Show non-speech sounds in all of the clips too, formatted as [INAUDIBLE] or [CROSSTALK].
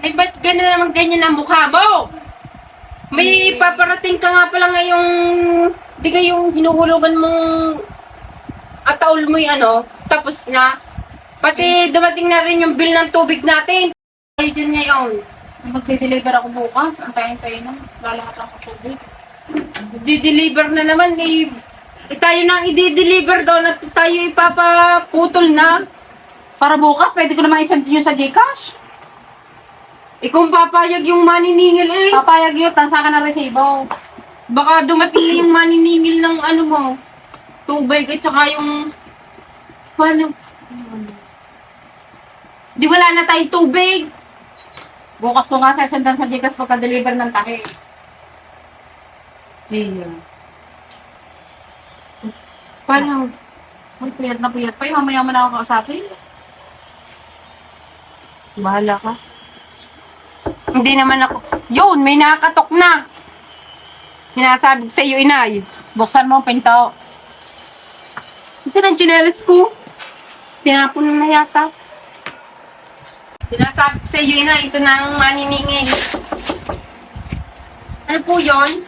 Eh, ba't gano'n naman ganyan ang mukha mo? May paparating ka nga pala ngayong, di ka yung hinuhulugan mong ataul mo yung ano, tapos na. Pati dumating na rin yung bill ng tubig natin. Kayo dyan ngayon. Magde-deliver ako bukas. Antayin kayo na. Lalahat ang tubig. Di-deliver na naman eh. eh tayo nang i-deliver doon at tayo ipapaputol na. Para bukas, pwede ko naman isend yun sa Gcash. Eh kung papayag yung maniningil eh. Papayag yun, tansa ka ng resibo. Baka dumating yung maniningil ng ano mo. Tubig at saka yung... Paano? Di wala na tayong tubig. Bukas ko nga sesendan sa Gcash pagka-deliver ng tahe. Sige. Paano? Uy, puyat na puyat pa. Mamaya mo na ako kausapin. Bahala ka. Hindi naman ako... Yun, may nakakatok na. Sinasabi ko sa iyo, inay. Buksan mo ang pinto. Kasi ng chinelas ko. Tinapon na yata. Sinasabi ko sa iyo, inay. Ito na ang maniningil. Ano po yon?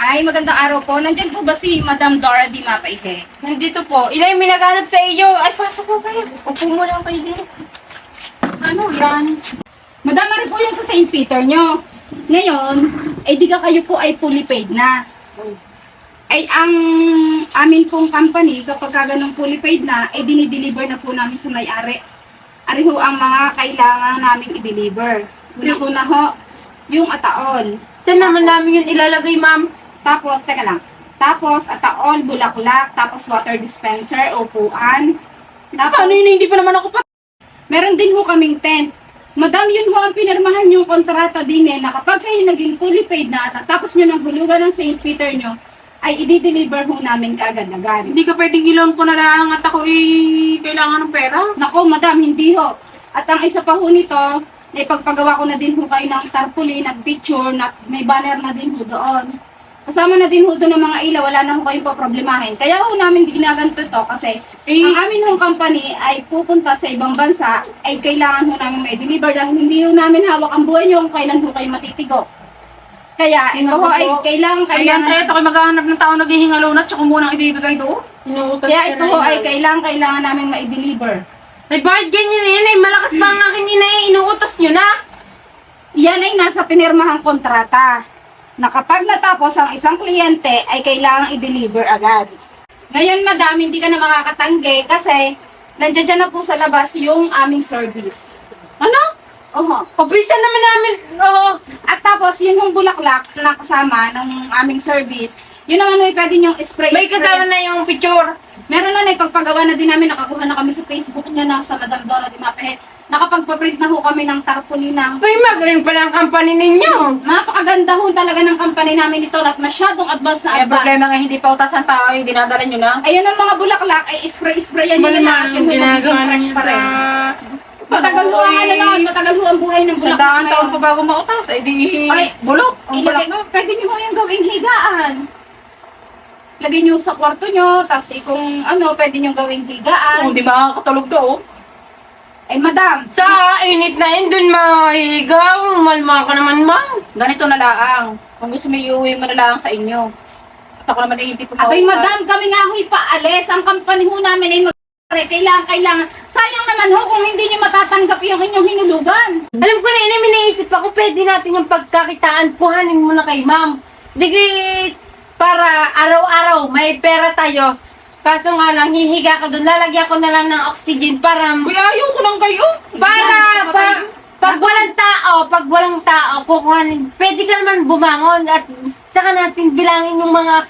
Ay, magandang araw po. Nandyan po ba si Madam Dora Di Mapaihe? Nandito po. Inay, may naghanap sa iyo. Ay, pasok po kayo. Upo mo lang kayo din. Ano yan? Madam, ano po yung sa St. Peter nyo? Ngayon, ay di ka kayo po ay fully paid na. Ay ang amin pong company, kapag ka ganun fully paid na, ay dinideliver na po namin sa may-ari. Ari ho ang mga kailangan namin i-deliver. Una-una ho, yung ataol. Saan naman namin yun ilalagay, ma'am? Tapos, teka lang. Tapos, ataol, bulaklak, tapos water dispenser, upuan. Tapos, Paano yun? Hindi pa naman ako pa. Meron din ho kaming tent. Madam, yun ho ang pinirmahan yung kontrata din eh, na kapag kayo naging fully paid na at tapos nyo ng hulugan ng St. Peter nyo, ay i-deliver ho namin kaagad-agad. Hindi ka pwedeng ilon ko na lang at ako eh, kailangan ng pera. Nako, madam, hindi ho. At ang isa pa ho nito, na ipagpagawa ko na din ho kayo ng tarpaulin at picture na may banner na din ho doon. Kasama na din ho doon ng mga ilaw, wala na ho kayong paproblemahin. Kaya ho namin ginaganto to kasi Eh, ang amin hong company ay pupunta sa ibang bansa ay kailangan ho namin may deliver dahil hindi ho namin hawak ang buhay nyo kung kailan ho kayo matitigo. Kaya ito ho ay kailangan Ayan, kailangan tayo, ito kayo maghahanap ng tao naghihingalo na, tsaka muna ang ibibigay doon. kaya ito ho ay kailangan kailangan namin ma-deliver. Ay, bakit ganyan na yun? Ay, malakas pa ang aking ina eh. Inuutos nyo na. Yan ay nasa pinirmahang kontrata na kapag natapos ang isang kliyente ay kailangang i-deliver agad. Ngayon, madam, hindi ka na makakatanggi kasi nandiyan dyan na po sa labas yung aming service. Ano? Oho. Pabisa naman namin. Oo. At tapos, yun yung bulaklak na kasama ng aming service, yun naman ay pwede niyong spray. May kasama na yung picture. Meron na na ipagpagawa na din namin, nakakuha na kami sa Facebook niya na sa Madam Donna Di Mape. Nakapagpaprint na ho kami ng tarpaulin ng Ay, magaling pala ang company ninyo. Napakaganda ho talaga ng company namin ito at masyadong advanced na Kaya advanced. problema nga hindi pa utas ang tao, eh, dinadala nyo na. Ayun ang mga bulaklak ay spray-sprayan nyo na Malamang at yung ginagawa fresh ninyo pa sa... rin. Matagal ho ang ano nun, matagal ho ang buhay ng Sa bulaklak daan na taon yun. pa bago mautas, ay di Ay, bulok. Ang Ilagay, bulak na. pwede nyo ho yung gawing higaan. Lagay nyo sa kwarto nyo, tapos kung ano, pwede nyo gawing higaan. Kung di makakatulog doon. Ay, madam, Sa init na yun, dun mahihigaw. Malma ka naman, ma'am. Ganito na lang. Kung gusto mo iuwi mo na lang sa inyo. At ako naman hindi pa Abay, madam, kami nga ho'y paalis. Ang company ho namin ay mag kailangan, kailangan. Sayang naman ho kung hindi nyo matatanggap yung inyong hinulugan. Alam ko na yun, may naisip ako, pwede natin yung pagkakitaan, kuhanin mo na kay ma'am. Di kay- para araw-araw, may pera tayo. Kaso nga lang, hihiga ka doon, lalagyan ko na lang ng oxygen para, Uy, ayaw ko lang kayo. para, para, pag walang tao, pag walang tao, kukuhanin, pwede ka naman bumangon at saka natin bilangin yung mga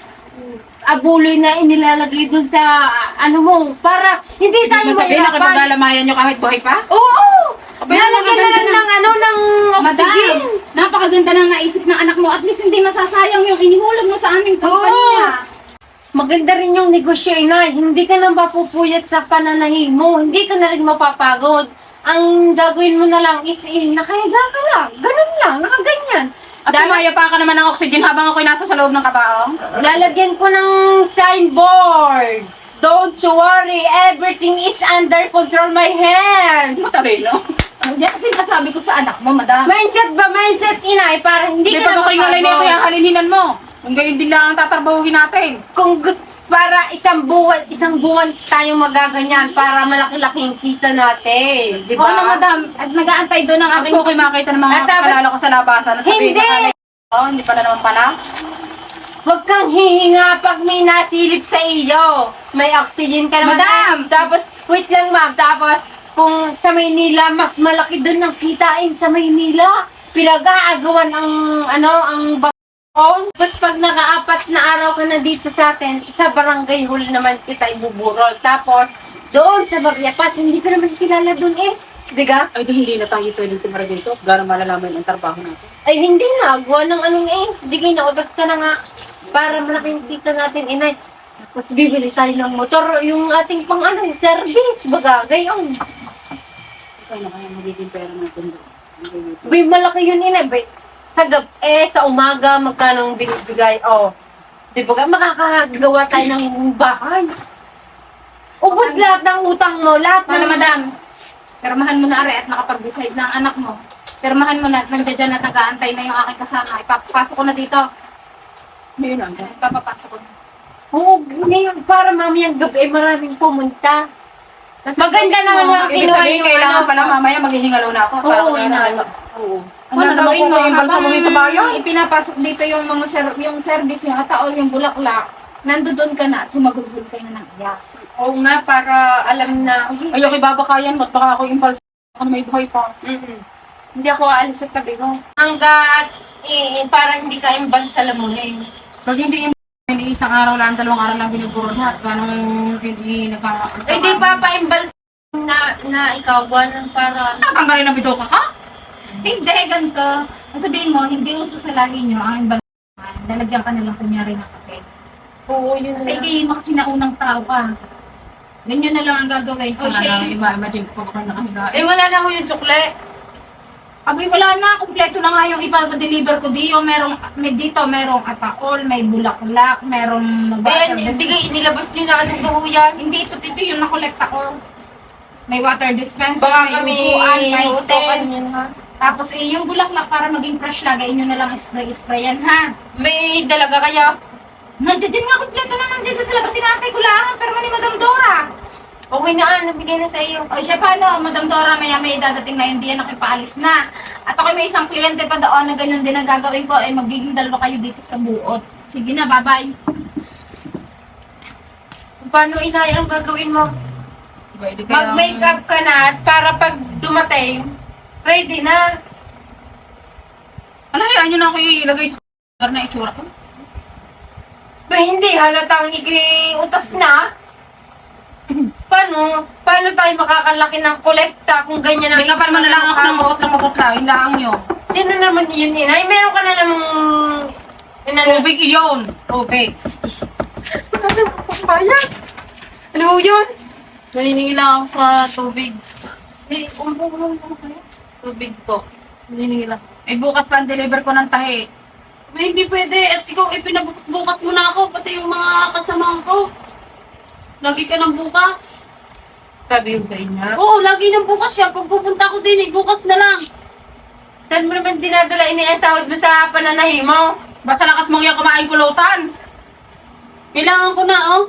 abuloy na inilalagay doon sa ano mo para hindi tayo mo sabihin na mahirapan. kipaglalamayan nyo kahit buhay pa? Oo! Abay, Lalagyan na lang maganda ng ano, ng oxygen. Madam, napakaganda ng naisip ng anak mo. At least hindi masasayang yung inihulog mo sa aming company Oo. Maganda rin yung negosyo, ina. Hindi ka na mapupuyat sa pananahin mo. Hindi ka na rin mapapagod. Ang gagawin mo na lang is, eh, nakahiga ka lang. Ganun lang, nakaganyan. At Dala- umaya pa ka naman ng oxygen habang ako'y nasa sa loob ng kabaong. lalagyan ko ng signboard. Don't you worry, everything is under control my hand. Matalino. Yan kasi nasabi ko sa anak mo, madam. Mindset ba? Mindset, inay, para hindi Hindi ka na ko kayo alay na mapagod. kaya halininan mo. Kung gayon din lang ang tatrabahuhin natin. Kung gusto, para isang buwan, isang buwan tayong magaganyan para malaki-laking kita natin. Di Oo ba? na, madam. At nag-aantay doon ang aking... Ako kayo makita ng mga At tapos- kalala ko sa labasan at sabihin Hindi! na Oh, hindi pala naman pala. Huwag kang hihinga pag may nasilip sa iyo. May oxygen ka naman. Madam! Tapos, wait lang ma'am. Tapos, kung sa Maynila, mas malaki doon ang kitain sa Maynila. Pinag-aagawan ang, ano, ang bakon. Tapos pag nakaapat na araw ka na dito sa atin, sa barangay hall naman kita ibuburol. Tapos, doon sa Barriapas, hindi ka naman kilala doon eh. Diga? Ay, di hindi na tayo pwedeng tumara dito. Gano'n malalaman ang trabaho natin. Ay, hindi na. Gawa ng anong eh. Kayo nautas ka na nga. Para malaking kita natin, inay. Tapos bibili tayo ng motor. Yung ating pang ano, service. Baga, gayon. Ikaw na kaya magiging pera natin doon. Bay, malaki yun, inay. Bay, sa gab, eh, sa umaga, magkano binibigay? Oh. Di ba, makakagawa tayo ng bahay. Ubus lahat ng utang mo. Lahat Ano, ng... madam? Pirmahan mo na are at nakapag-decide ng anak mo. Pirmahan mo na at nandiyan at nag-aantay na yung aking kasama. Ipapapasok ko na dito. Ngayon lang. Ipapapasok ko na. Oo, ngayon, para mamayang gabi, eh, maraming pumunta. Tas Maganda naman yung Ibig Kinuha sabihin, yung kailangan ano. pala mamaya maghihingalo na ako. Oo, kaya inay. na- Oo. Ang Ano gagawin mo, kung imbalsa mo sa bayan? ipinapasok dito yung mga ser- yung service, yung ataol, yung bulaklak, nandoon ka na at humagulgul ka na ng iyak. Oo nga, para alam na. Ay, okay, babakayan mo. at Baka ako impulse. Ako may buhay pa. Mm-mm. Hindi ako aalis sa tabi mo. Hanggat, eh, para hindi ka imbal sa lamunin. Pag hindi hindi isang araw lang, dalawang araw lang binuburo lahat. Ganong hindi nagka... Eh, di pa pa-imbal na, na ikaw, buwan para... Tatanggalin na bito ka ka? Hindi, ganito. Ang sabihin mo, hindi uso sa lahi nyo ang imbalangan. Lalagyan ka na lang kunyari ng kape. Oo, yun Kasi na. ikay mo kasi naunang tao ka. Ganyan na lang ang gagawin. O Wala siya, na, iba, imagine ko pag ako nakahiga. Eh, wala na ako yung sukle. Abay, wala na. Kompleto na nga yung ipa-deliver ko dito. Merong, may dito, merong ataol, may bulaklak, merong Ayan, hindi kayo inilabas nyo na anong gahuyan. Hindi, ito, ito yung nakolekta ko. May water dispenser, Baka may upuan, may utokan tent. yun, ha? Tapos eh, yung bulaklak para maging fresh lagi, inyo na lang spray-sprayan ha. May dalaga kaya? Nandiyan nga, kompleto na nandiyan sa labas sinatay ko lang, pero ni Madam Dora. Okay na, ah, nabigay na sa iyo. O siya paano, Madam Dora, maya may dadating na yung diyan ako ipaalis na. At ako may isang kliyente pa doon na ganyan din ang gagawin ko, eh magiging dalawa kayo dito sa buot. Sige na, bye-bye. Paano inay ang gagawin mo? Mag-makeup ka na at para pag dumating, ready na. Ano, hayaan nyo na ako ilagay sa lugar na itsura ko. Ba hindi, halatang ikiutas na. [LAUGHS] Paano? Paano tayo makakalaki ng kolekta kung ganyan ang May kapal mo na lang ako ng makot lang makot lang. Yun lang yun. Sino naman yun, inay? Meron ka na namang... Inano? Tubig iyon. Tubig. Ano papaya? Ano yun? Naniningil lang ako sa tubig. May umbong mo kayo? Tubig ko. Naniningil ako. Eh, bukas pa ang deliver ko ng tahi. May hindi pwede. At ikaw, ipinabukas-bukas mo na ako. Pati yung mga kasamahan ko. Lagi ka ng bukas. Sabi yung sa inyo. Oo, lagi ng bukas siya. Pag pupunta ko din, eh, bukas na lang. Saan mo naman dinadala iniasahod mo sa pananahi mo? Basta lakas mong yung kumain kulutan. Kailangan ko na, oh.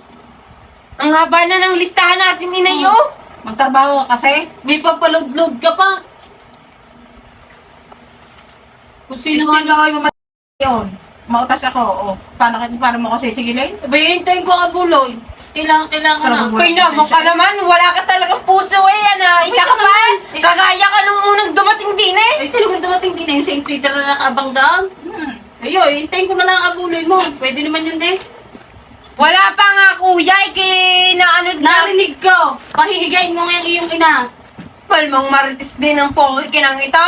Ang haba na ng listahan natin, inay, oh. Magtrabaho ka kasi. May papalod-load ka pa. Kung Sino sino sino. lang mo yun? Mautas ako. O, paano, paano mo ako sisigilin? Abay, hintayin ko abuloy. Kailangan, kailangan na. Kay naman ka naman, wala ka talagang puso eh, ano. Isa ka pa, Eh. kagaya ka nung unang dumating din eh. Ay, sino kung dumating din na yung St. Peter na nakaabang daan? Hmm. Ayun, hintayin ko na lang ang abuloy mo. Pwede naman yun din. Wala pa nga kuya, eh, kay na ano na. Narinig ko. Pahihigayin mo nga yung iyong ina. Palmang marites din ang pogi kinang ito.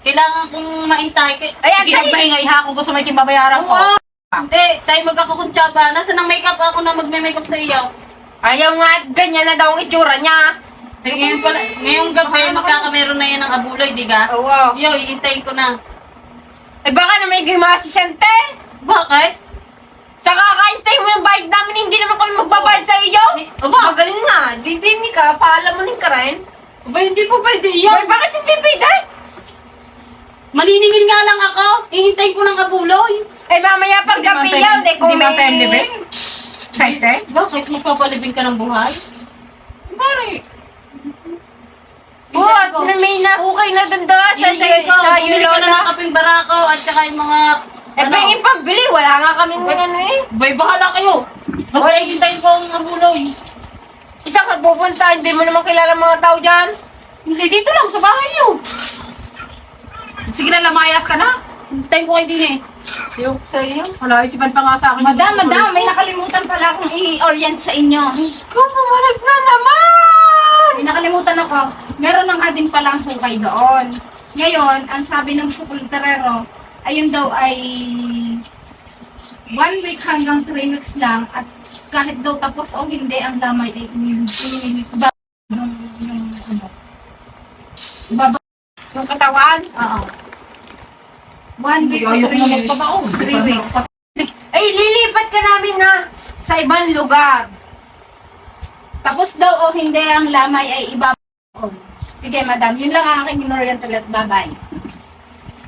Kailangan kong maintay. Kay- Ayan, magpaingay ha kung gusto mo yung babayaran ko. Oo. Hindi, tayo magkakakuntsaba. Nasaan ang makeup ako na magme-makeup sa iyo? Ayaw nga, ganyan na daw ang itsura niya. Eh, ngayon pala, ngayong gabi, magkakameron na yan ng abuloy, di ka? Oo. Yo, iintayin ko na. Eh baka na may gumasisente. Bakit? Tsaka kaintay mo yung bayad namin, hindi naman kami magbabayad sa iyo. Aba, Magaling nga, di din ka, paalamunin ka rin. Ba, hindi po pwede Ay, yan. bakit hindi pwede? Maniningil nga lang ako. Ihintayin ko ng abuloy. Eh, mamaya pag Hindi gabi yun, eh, kung Hindi ba tayo may... living? Excited? Bakit? Magpapalibing ka ng buhay? Bakit? Buhat, na may nahukay na doon doon sa, Ihintayin ko. sa Bumili ka na ng kaping barako at saka yung mga... Eh, pahingin pambili, wala nga kaming ano eh. Bay, bahala kayo. Basta ihintayin ko ang abuloy. Isa ka pupunta, hindi mo naman kilala mga tao dyan. Hindi, dito lang sa bahay niyo. Sige na, lamayas ka na. Hintayin ko kayo din eh. Yung sa'yo. Wala, isipan pa nga sa akin. Madam, madam, may nakalimutan pala akong i-orient sa inyo. Ko, pumalag na naman! May nakalimutan ako. Meron na nga din palang hukay doon. Ngayon, ang sabi ng sekretarero, ayun daw ay one week hanggang three weeks lang at kahit daw tapos o hindi, ang lamay ay inilibig. Yung, yung, ano, ibaba, Yung katawan. oo. One week o Ayoko three weeks. magpabaon. Three weeks. Ay, lilipat ka namin na sa ibang lugar. Tapos daw o hindi, ang lamay ay ibaba. Sige, madam. Yun lang ang aking inorient ulit. Bye-bye.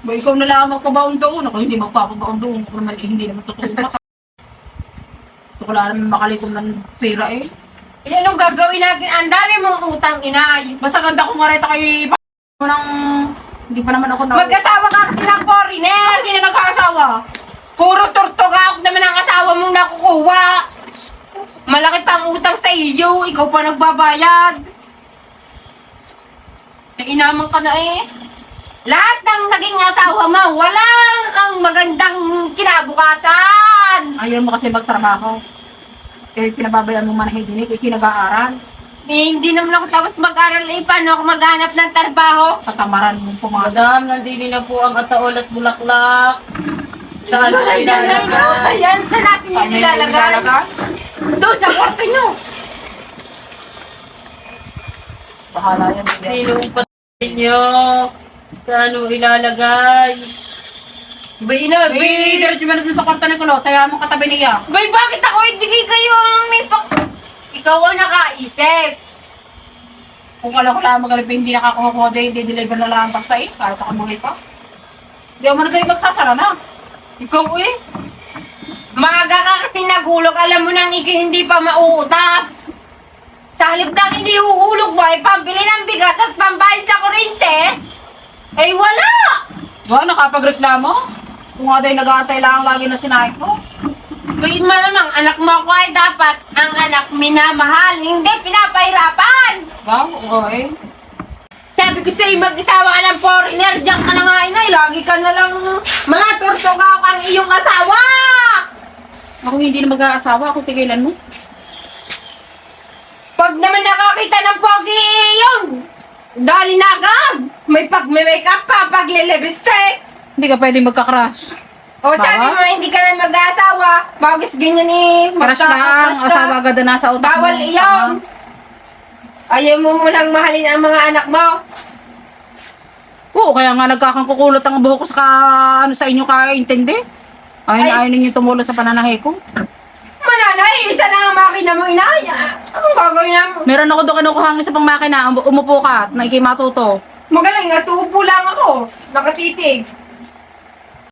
Ba, ikaw na lang ang magpabaon doon. Ako hindi magpapabaon doon. Ako naman, eh, hindi naman totoo? Ito ko lang makalikom ng pera eh. Eh, anong gagawin natin? Ang dami mong utang, inay. Basta ganda ko nga rin kay mo ng... Hindi pa naman ako na... Mag-asawa ka kasi ng foreigner. Hindi na nagkakasawa. Puro turtugawak naman ang asawa mong nakukuha. Malaki pang utang sa iyo. Ikaw pa nagbabayad. Eh, inaman ka na eh. Lahat ng naging asawa mo, walang kang magandang kinabukasan. Ayaw mo kasi magtrabaho. Eh, pinababayaan mo manahidinig, eh, kinag-aaral. Eh, hindi naman ako tapos mag-aral eh. Paano ako maghanap ng trabaho? Katamaran mo pumasok. Madam, nandini na po ang ataol at bulaklak. Saan na dyan na ilalagay? Yan, saan natin yung nilalagay? Doon sa kwarto nyo. Bahala yan. Sino ang patayin niyo? Saan mo ilalagay? Bay, ina, bay. diretso mo na dun sa kwarto ni Kulo, kaya mo katabi niya. Bay, bakit ako hindi kayo ang may pak... Ikaw ang nakaisip. Kung alam ko lang magaling hindi nakakuha ko, di deliver na lang basta eh, kahit ako mga pa. Hindi ako na sa'yo magsasara na. Ikaw eh. Maaga ka kasi nagulog, alam mo nang iki hindi pa mauutas. Sa halip nang hindi uhulog mo, ay pambili ng bigas at pambayad sa kuryente, ay wala! Ba, nakapagreklamo? Kung nga dahil nag-aantay lang lagi na sinahin ko. Wait malamang, anak mo ako ay dapat ang anak minamahal, hindi pinapahirapan! Oo eh. Sabi ko sa'yo, mag-isawa ka ng foreigner, diyan ka na nga inay, lagi ka na lang mga tortugaw ang iyong asawa! Ako hindi na mag-aasawa, ako tigilan mo. Pag naman nakakita ng pogi, yun! Dali na agad! May pag-makeup pa, pag-lilibistik! Hindi ka pwede magka-crush. O sabi Bawa? mo, hindi ka na mag-aasawa, bagos ganyan eh, Crush lang, magkakakas ka. asawa agad na nasa utak Bawal mo. iyon! Ayaw mo munang mahalin ang mga anak mo. Oo, kaya nga nagkakangkukulot ang buhok ko sa ka- ano sa inyo kaintindi. Ayaw na Ay. ayaw ninyo tumulong sa pananahe ko. Mananay, isa lang ang makina mo, inay. Anong gagawin na mo? Meron ako doon kinukuha ng isa pang makina, um- umupo ka at naikimatuto. Magaling nga, tuupo lang ako. Nakatitig.